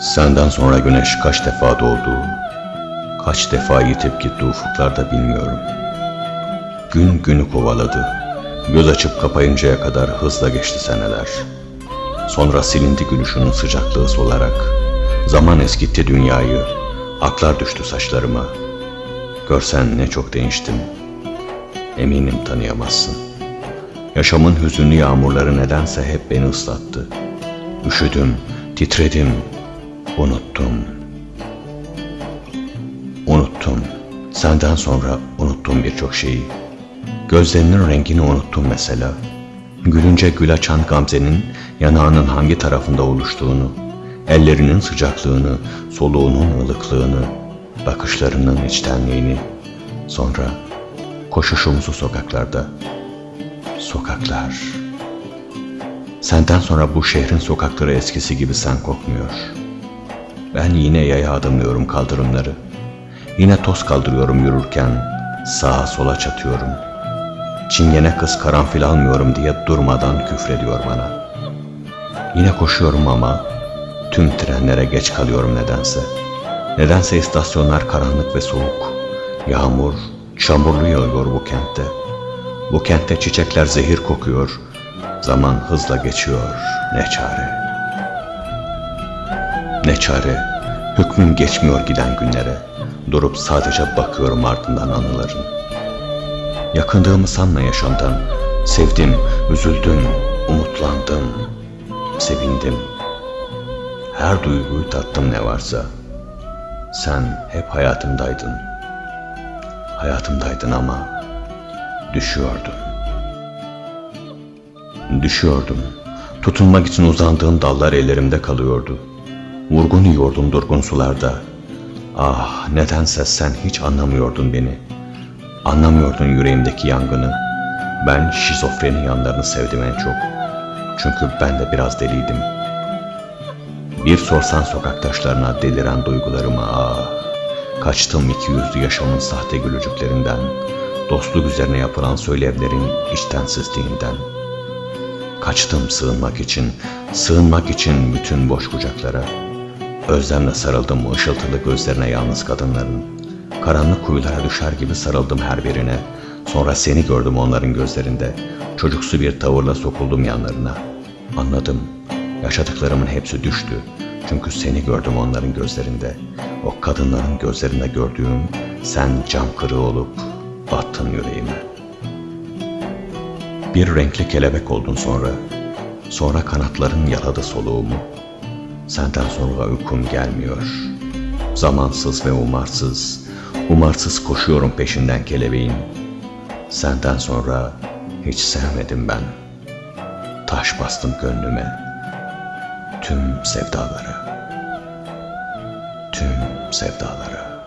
Senden sonra güneş kaç defa doğdu, kaç defa yitip gitti ufuklarda bilmiyorum. Gün günü kovaladı. Göz açıp kapayıncaya kadar hızla geçti seneler. Sonra silindi gülüşünün sıcaklığı solarak. Zaman eskitti dünyayı. Aklar düştü saçlarıma. Görsen ne çok değiştim. Eminim tanıyamazsın. Yaşamın hüzünlü yağmurları nedense hep beni ıslattı. Üşüdüm, titredim, unuttum. Unuttum. Senden sonra unuttum birçok şeyi. Gözlerinin rengini unuttum mesela. Gülünce gül açan Gamze'nin yanağının hangi tarafında oluştuğunu, ellerinin sıcaklığını, soluğunun ılıklığını, bakışlarının içtenliğini, sonra koşuşumuzu sokaklarda. Sokaklar. Senden sonra bu şehrin sokakları eskisi gibi sen kokmuyor. Ben yine yaya adımlıyorum kaldırımları. Yine toz kaldırıyorum yürürken, sağa sola çatıyorum. Çingene kız karanfil almıyorum diye durmadan küfrediyor bana. Yine koşuyorum ama tüm trenlere geç kalıyorum nedense. Nedense istasyonlar karanlık ve soğuk. Yağmur, çamurlu yağıyor bu kentte. Bu kentte çiçekler zehir kokuyor. Zaman hızla geçiyor. Ne çare. Çare. Hükmüm geçmiyor giden günlere. Durup sadece bakıyorum ardından anıların. Yakındığımı sanma yaşamdan. Sevdim, üzüldüm, umutlandım, sevindim. Her duyguyu tattım ne varsa. Sen hep hayatımdaydın. Hayatımdaydın ama düşüyordun. Düşüyordum. Tutunmak için uzandığım dallar ellerimde kalıyordu. Vurgun yiyordum durgun sularda. Ah nedense sen hiç anlamıyordun beni. Anlamıyordun yüreğimdeki yangını. Ben şizofreni yanlarını sevdim en çok. Çünkü ben de biraz deliydim. Bir sorsan sokaktaşlarına deliren duygularımı ah. Kaçtım iki yüzlü yaşamın sahte gülücüklerinden. Dostluk üzerine yapılan söylevlerin içtensizliğinden. Kaçtım sığınmak için, sığınmak için bütün boş kucaklara. Özlemle sarıldım ışıltılı gözlerine yalnız kadınların. Karanlık kuyulara düşer gibi sarıldım her birine. Sonra seni gördüm onların gözlerinde. Çocuksu bir tavırla sokuldum yanlarına. Anladım. Yaşadıklarımın hepsi düştü. Çünkü seni gördüm onların gözlerinde. O kadınların gözlerinde gördüğüm sen cam kırığı olup battın yüreğime. Bir renkli kelebek oldun sonra. Sonra kanatların yaladı soluğumu. Senden sonra uykum gelmiyor. Zamansız ve umarsız, umarsız koşuyorum peşinden kelebeğin. Senden sonra hiç sevmedim ben. Taş bastım gönlüme. Tüm sevdalara. Tüm sevdalara.